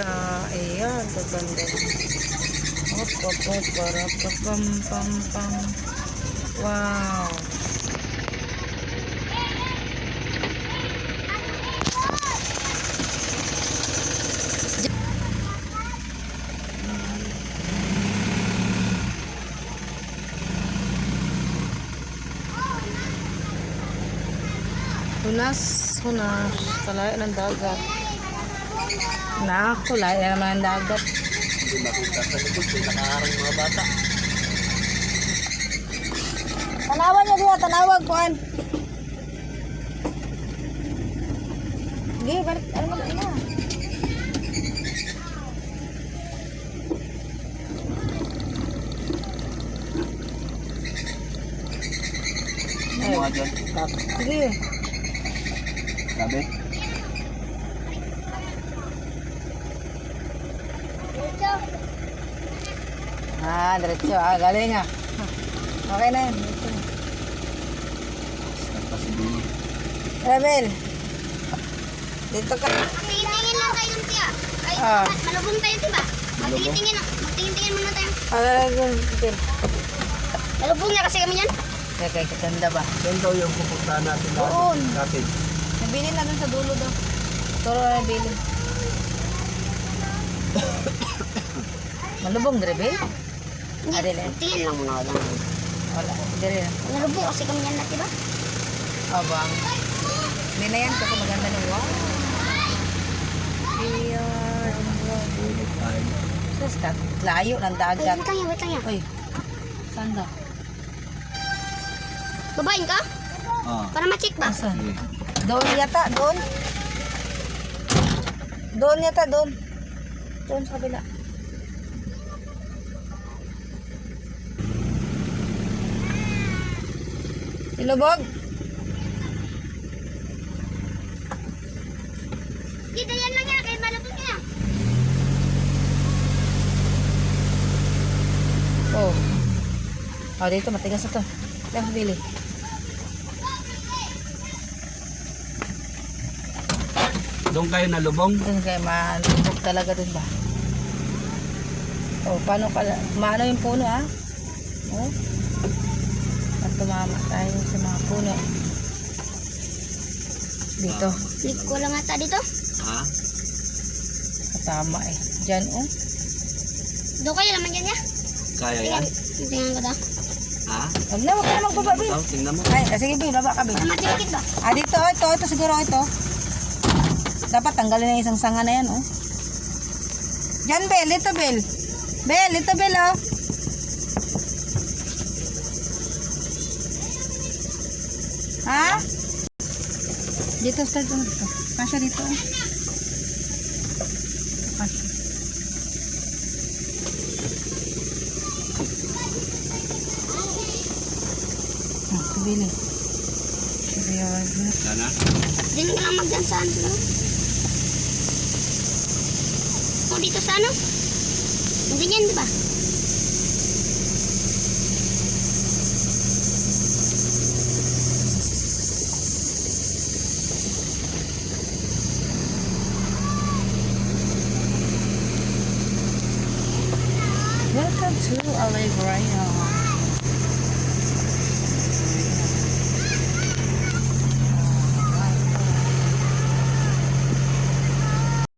kaya. Ayan, kaganda. Pam, pam, pam. Wow. Hunas, hunas. Kalayo ng dagat. Naku, layo naman ng dagat. Hindi makita sa likod. May nakaharang mga bata. Tanawan niya diya, tanawag kuan. Sige, balik, ano mo na? Ano mga dyan? Sabi? Ah, diretso. Ah, galing ah. Okay na. Diretso Billy. Rebel. Dito ka. Tingin-tingin lang tayo tiya. Ay, Ah. malubong tayo, diba? Magtingin-tingin lang. Magtingin-tingin muna tayo. Ah, galing. Rebel. Malubong na kasi kami yan. Kaya ganda ba? Yan daw yung pupuntahan natin Doon. natin. Nabili na dun sa dulo daw. Turo na nabili. Malubong, Rebel? Ah, dili. Tingin lang muna ako. Wala. Dili na. Malubong kasi kami yan na, diba? Abang. Hindi na yan kasi maganda ng wow. Ayan. Ay, Sus, kat- layo ng Ay, dagat. wait lang yan, wait lang yan. Uy, saan daw? Babain ka? Ah. Para ma-check ba? Asan? Sige. Doon yata, doon. Doon yata, doon. Doon sa kabila. Ilubog. Dito yan lang yan, kaya malubong ka. Oh. Oh, dito matigas na to. Lang bili. Doon kayo nalubong? Doon kayo malubog talaga dun ba? Oh, paano pala? Maano yung puno ah? Oh. Tumama tayo sa mga puno. Dito. Lik ko lang ata dito. Ha? Tama eh. Diyan oh. Doon kayo naman dyan ya. Kaya yan? tingnan ko daw. Ha? Huwag na, huwag ka na magbaba, Bin. Ito, tingnan mo. Ay, sige, Bin, baba ka, Bin. Ma-check ba? Ah, dito, ito, ito, siguro ito. Dapat tanggalin yung isang sanga na yan, oh. Diyan, Bel, dito, Bel. Bel, dito, Bel, oh. Ha? Dito, start mo dito. Kasya dito. Kasya. Ah, kabili. Sabi yun. Sana? Diyan ka lang magdan sa ano. no? O dito sa ano? Hindi yan, di ba? two olive oil.